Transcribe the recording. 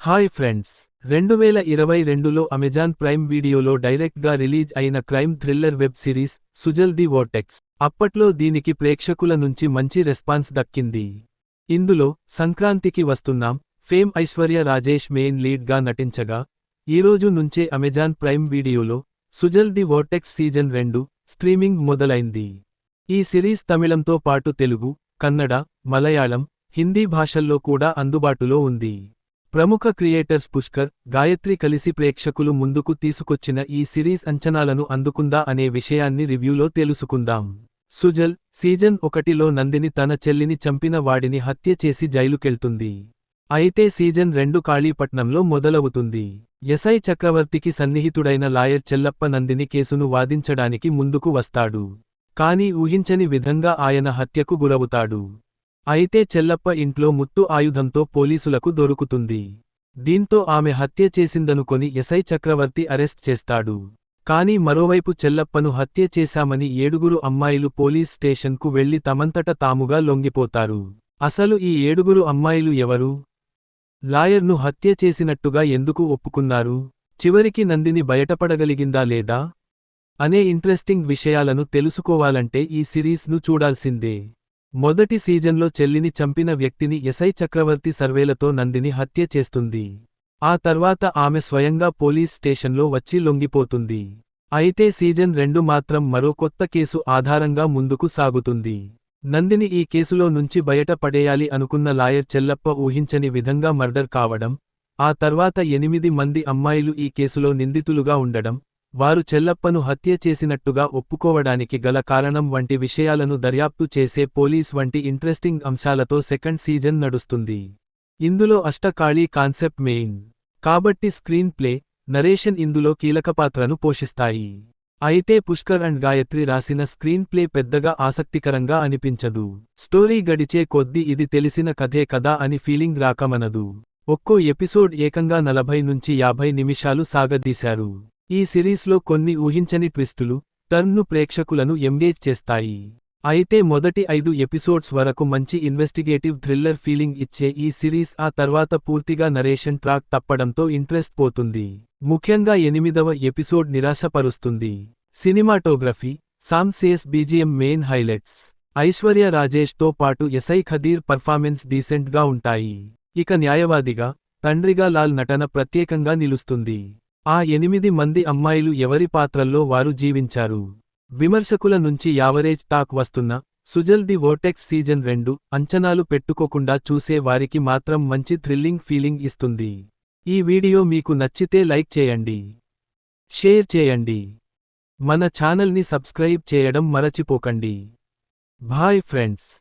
Hi friends రెండు వేల ఇరవై రెండులో అమెజాన్ ప్రైమ్ వీడియోలో డైరెక్ట్గా రిలీజ్ అయిన crime thriller web series Suzhal the vortex అప్పట్లో దీనికి ప్రేక్షకుల నుంచి మంచి రెస్పాన్స్ దక్కింది. ఇందులో సంక్రాంతికి వస్తున్నాం ఫేమ్ ఐశ్వర్య రాజేష్ మెయిన్ లీడ్గా నటించగా ఈరోజు నుంచే అమెజాన్ ప్రైమ్ వీడియోలో సుజల్ ది వోర్టెక్స్ సీజన్ రెండు స్ట్రీమింగ్ మొదలైంది. ఈ సిరీస్ తమిళంతో పాటు తెలుగు కన్నడ మలయాళం హిందీ భాషల్లో కూడా అందుబాటులో ఉంది. ప్రముఖ క్రియేటర్స్ పుష్కర్ గాయత్రి కలిసి ప్రేక్షకులు ముందుకు తీసుకొచ్చిన ఈ సిరీస్ అంచనాలను అందుకుందా అనే విషయాన్ని రివ్యూలో తెలుసుకుందాం. సుజల్ సీజన్ ఒకటిలో నందిని తన చెల్లిని చంపిన వాడిని హత్య చేసి జైలుకెళ్తుంది. అయితే సీజన్ రెండు కాళీపట్నంలో మొదలవుతుంది. ఎస్ఐ చక్రవర్తికి సన్నిహితుడైన లాయర్ చెల్లప్ప నందిని కేసును వాదించడానికి ముందుకు వస్తాడు. కాని ఊహించని విధంగా ఆయన హత్యకు గురవుతాడు. అయితే చెల్లప్ప ఇంట్లో ముత్తు ఆయుధంతో పోలీసులకు దొరుకుతుంది. దీంతో ఆమె హత్య చేసిందనుకొని ఎస్ఐ చక్రవర్తి అరెస్ట్ చేస్తాడు. కాని మరోవైపు చెల్లప్పను హత్య చేశామని ఏడుగురు అమ్మాయిలు పోలీస్ స్టేషన్కు వెళ్ళి తమంతట తాముగా లొంగిపోతారు. అసలు ఈ ఏడుగురు అమ్మాయిలు ఎవరు? లాయర్ను హత్య చేసినట్టుగా ఎందుకు ఒప్పుకున్నారు? చివరికి నందిని బయటపడగలిగిందా లేదా? అనే ఇంట్రెస్టింగ్ విషయాలను తెలుసుకోవాలంటే ఈ సిరీస్ను చూడాల్సిందే. మొదటి సీజన్లో చెల్లిని చంపిన వ్యక్తిని ఎస్ఐ చక్రవర్తి సర్వేలతో నందిని హత్య చేస్తుంది. ఆ తర్వాత ఆమె స్వయంగా పోలీస్ స్టేషన్లో వచ్చి లొంగిపోతుంది. అయితే సీజన్ రెండు మాత్రం మరో కొత్త కేసు ఆధారంగా ముందుకు సాగుతుంది. నందిని ఈ కేసులో నుంచి బయట పడేయాలి అనుకున్న లాయర్ చెల్లప్ప ఊహించని విధంగా మర్డర్ కావడం ఆ తర్వాత ఎనిమిది మంది అమ్మాయిలు ఈ కేసులో నిందితులుగా ఉండడం వారు చెల్లప్పను హత్య చేసినట్టుగా ఒప్పుకోవడానికి గల కారణం వంటి విషయాలను దర్యాప్తు చేసే పోలీస్ వంటి ఇంట్రెస్టింగ్ అంశాలతో సెకండ్ సీజన్ నడుస్తుంది. ఇందులో అష్టకాళీ కాన్సెప్ట్ మెయిన్. కాబట్టి స్క్రీన్ ప్లే నరేషన్ ఇందులో కీలకపాత్రను పోషిస్తాయి. అయితే పుష్కర్ అండ్ గాయత్రి రాసిన స్క్రీన్ ప్లే పెద్దగా ఆసక్తికరంగా అనిపించదు. స్టోరీ గడిచే కొద్దీ ఇది తెలిసిన కథే కదా అని ఫీలింగ్ రాకమనదు. ఒక్కో ఎపిసోడ్ ఏకంగా నలభై నుంచి యాభై నిమిషాలు సాగదీశారు. ఈ సిరీస్లో కొన్ని ఊహించని ట్విస్టులు టర్న్ను ప్రేక్షకులను ఎంగేజ్ చేస్తాయి. అయితే మొదటి ఐదు ఎపిసోడ్స్ వరకు మంచి ఇన్వెస్టిగేటివ్ థ్రిల్లర్ ఫీలింగ్ ఇచ్చే ఈ సిరీస్ ఆ తర్వాత పూర్తిగా నరేషన్ ట్రాక్ తప్పడంతో ఇంట్రెస్ట్ పోతుంది. ముఖ్యంగా ఎనిమిదవ episode నిరాశపరుస్తుంది. Cinematography Sam CS BGM main highlights Aishwarya రాజేష్తో పాటు ఎస్ఐ ఖదీర్ పర్ఫార్మెన్స్ డీసెంట్గా ఉంటాయి. ఇక న్యాయవాదిగా తండ్రిగా లాల్ నటన ప్రత్యేకంగా నిలుస్తుంది. ఆ ఎనిమిది మంది అమ్మాయిలు ఎవరి పాత్రల్లో వారు జీవించారు? విమర్శకుల నుంచి యావరేజ్ టాక్ వస్తున్న సుజల్ ది వోటెక్స్ సీజన్ రెండు అంచనాలు పెట్టుకోకుండా చూసే వారికి మాత్రం మంచి థ్రిల్లింగ్ ఫీలింగ్ ఇస్తుంది. ఈ వీడియో మీకు నచ్చితే లైక్ చేయండి. షేర్ చేయండి. మన ఛానల్ని సబ్స్క్రైబ్ చేయడం మరచిపోకండి. Bye friends.